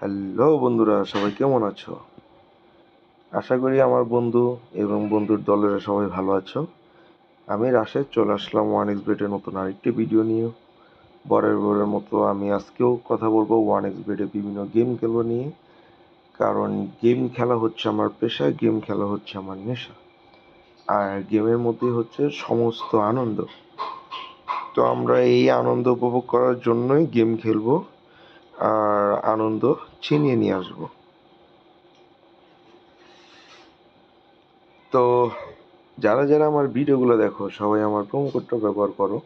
Hello বন্ধুরা, সবাই কেমন আছো? আশা করি আমার বন্ধু এবং বন্ধুর দলেরা সবাই ভালো আছো। আমি রাশেদ, চলে আসলাম ওয়ান এক্স বেডের নতুন আরেকটি ভিডিও নিয়ে। বরের বরের মতো আমি আজকেও কথা বলব ওয়ান এক্স বেডে বিভিন্ন গেম খেলব নিয়ে। কারণ গেম খেলা হচ্ছে আমার পেশা গেম খেলা হচ্ছে আমার নেশা। আর গেমের মধ্যে হচ্ছে সমস্ত আনন্দ। তো আমরা এই আনন্দ উপভোগ করার জন্যই গেম খেলব। আর আনন্দ ছিনিয়ে নিয়ে আসব। তো যারা যারা আমার ভিডিওগুলো দেখো, সবাই আমার প্রোমো কোডটা ব্যবহার করো।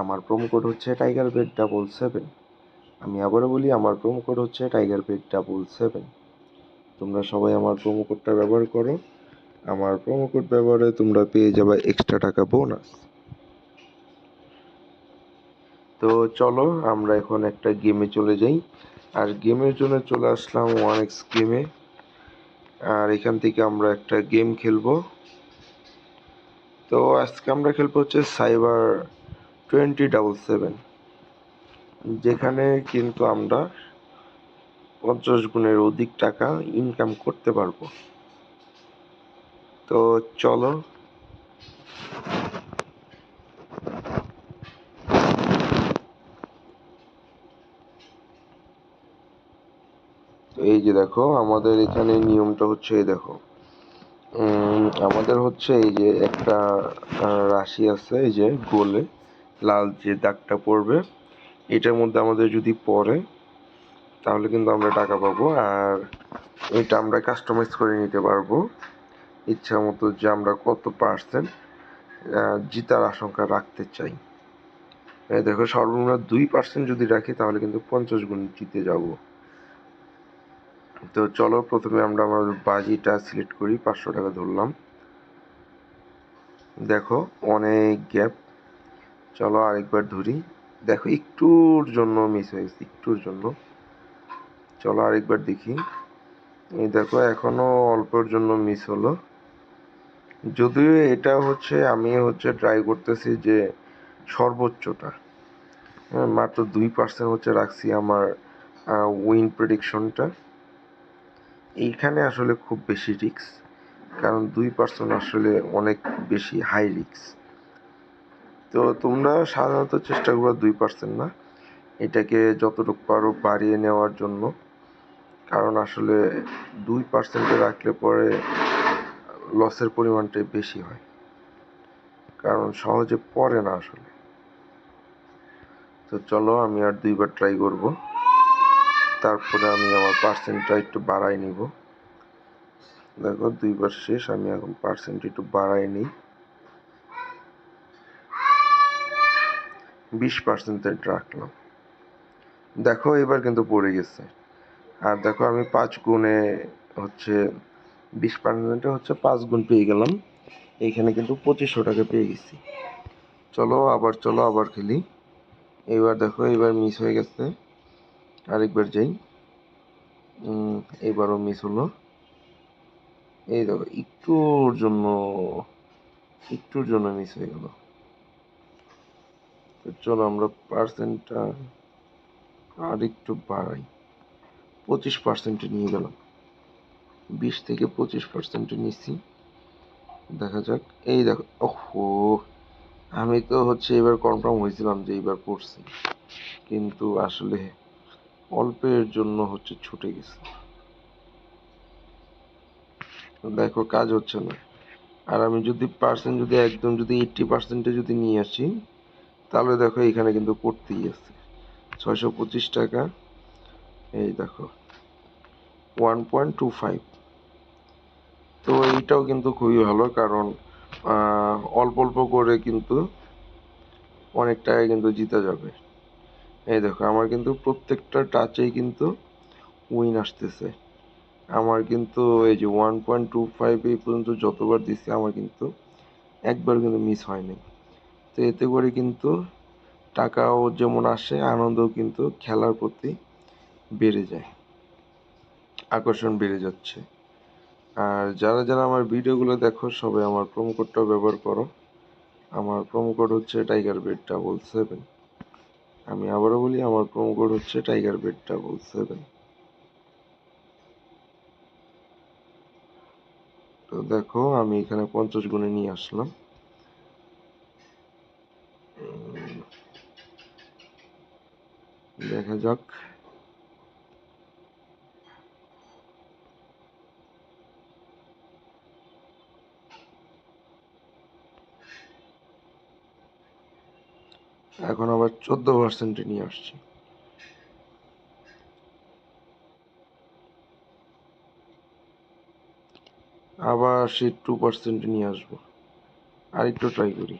আমার প্রোমো কোড হচ্ছে টাইগার বেড ডাবল সেভেন আমি আবারও বলি, আমার প্রোমো কোড হচ্ছে টাইগার বেড ডাবল সেভেন তোমরা সবাই আমার প্রোমো কোডটা ব্যবহার করো। আমার প্রোমো কোড ব্যবহারে তোমরা পেয়ে যাবে এক্সট্রা টাকা বোনাস তো চলো, আমরা এখন একটা গেমে চলে যাই। আর গেমের জন্য চলে আসলাম ওয়ান এক্স গেমে আর এখান থেকে আমরা একটা গেম খেলব। তো আজকে আমরা খেলব হচ্ছে সাইবার টোয়েন্টি ডাবল সেভেন যেখানে কিন্তু আমরা পঞ্চাশ গুণের অধিক টাকা ইনকাম করতে পারব। তো চলো এই যে দেখো, আমাদের এখানে নিয়মটা হচ্ছে এই দেখো। আমাদের হচ্ছে এই যে একটা রাশি আছে, এই যে গোলে, লাল যে দাগটা পড়বে, এটার মধ্যে আমাদের যদি পড়ে, তাহলে কিন্তু আমরা টাকা পাবো। আর এটা আমরা কাস্টমাইজ করে নিতে পারব। ইচ্ছা মতো যে আমরা কত পার্সেন্ট জিতার আশঙ্কা রাখতে চাই। দেখো, সর্বনিম্ন দুই পার্সেন্ট যদি রাখি, তাহলে কিন্তু পঞ্চাশ গুণ জিতে যাব। তো চলো প্রথমে আমরা আমার বাজিটা সিলেক্ট করি, পাঁচশো টাকা ধরলাম। দেখো, অনেক গ্যাপ। চলো আরেকবার ধরি। দেখো, একটুর জন্য মিস হয়ে গেছে, একটুর জন্য। চলো আরেকবার দেখি। এই দেখো, এখনও অল্পের জন্য মিস হলো। যদিও এটা হচ্ছে, আমি হচ্ছে ট্রাই করতেছি যে সর্বোচ্চটা। হ্যাঁ মাত্র দুই পার্সেন্ট হচ্ছে রাখছি আমার উইন প্রেডিকশনটা এইখানে আসলে খুব বেশি রিক্স কারণ দুই পার্সেন্ট আসলে অনেক বেশি হাই রিক্স তো তোমরা সাধারণত চেষ্টা করো দুই পার্সেন্ট না, এটাকে যতটুকু পারো বাড়িয়ে নেওয়ার জন্য। কারণ আসলে দুই পার্সেন্টে রাখলে পরে লসের পরিমাণটাই বেশি হয়। কারণ সহজে পড়ে না আসলে। তো চলো আমি আর দুইবার ট্রাই করব। তারপরে আমি আমার পার্সেন্টটা একটু বাড়াই নিব। দেখো দুইবার শেষ, আমি এখন পার্সেন্ট একটু বাড়াই নিই। বিশ পার্সেন্টের রাখলাম। দেখো, এবার কিন্তু পড়ে গেছে। আর দেখো, আমি পাঁচ গুণে হচ্ছে বিশ পার্সেন্টে হচ্ছে পাঁচ গুণ পেয়ে গেলাম। এইখানে কিন্তু পঁচিশশো টাকা পেয়ে গেছি। চলো, আবার চলো, আবার খেলি। এবার দেখো, এবার মিস হয়ে গেছে। আরেকবার যাই। এবারও মিস হলো। এই দেখো, একটুর জন্য একটুর জন্য মিস হয়ে গেল। তো চলো আমরা পার্সেন্টটা আর একটু বাড়াই। পঁচিশ পার্সেন্টে নিয়ে গেলাম। বিশ থেকে পঁচিশ পার্সেন্টে নিচ্ছি। দেখা যাক। এই দেখো, ওহো! আমি তো হচ্ছে এবার কনফার্ম হয়েছিলাম যে এইবার পড়ছি কিন্তু আসলে অল্পের জন্য হচ্ছে ছুটে গেছে। দেখো, কাজ হচ্ছে না। আর আমি যদি পার্সেন্ট যদি একদম যদি এইটটি পার্সেন্টে যদি নিয়ে আসি, তাহলে দেখো এখানে কিন্তু পড়তেই আছে। ছয়শো পঁচিশ টাকা। এই দেখো ওয়ান পয়েন্ট টু ফাইভ তো এইটাও কিন্তু খুবই ভালো, কারণ অল্প অল্প করে কিন্তু অনেক টাকা কিন্তু জিতে যাবে। এই দেখো, আমার কিন্তু প্রত্যেকটা টাচেই কিন্তু উইন আসতেছে। আমার কিন্তু এই যে ওয়ান পয়েন্ট টু ফাইভ এই পর্যন্ত যতবার দিচ্ছি আমার কিন্তু একবার কিন্তু মিস হয়নি। তো এতে করে কিন্তু টাকাও যেমন আসে, আনন্দও কিন্তু খেলার প্রতি বেড়ে যায়। আকর্ষণ বেড়ে যাচ্ছে। আর যারা যারা আমার ভিডিওগুলো দেখো, সবাই আমার প্রোমো কোডটা ব্যবহার করো। আমার প্রোমো কোড হচ্ছে টাইগার বেড ডাবল সেভেন আমি আবারও বলি, আমার প্রোমো কোড হচ্ছে টাইগার বেড ডাবল সেভেন তো দেখো, আমি এখানে পঞ্চাশ গুণে নিয়ে আসলাম। দেখা যাক। এখন আবার চোদ্দ পার্সেন্টে নিয়ে আসছি। আবার সে টু পার্সেন্টে নিয়ে আসব। আর একটু ট্রাই করি।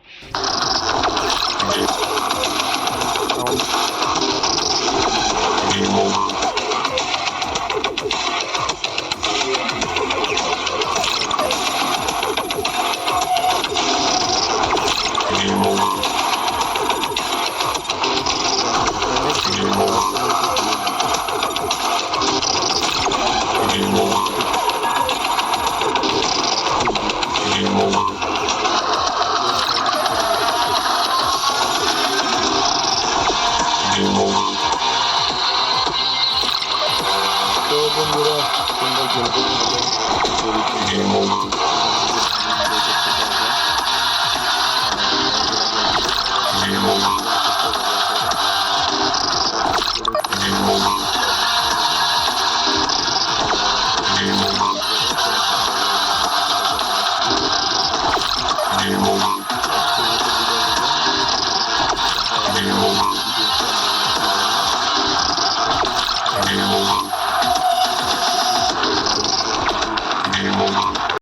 তোমরা খেলতে থাকো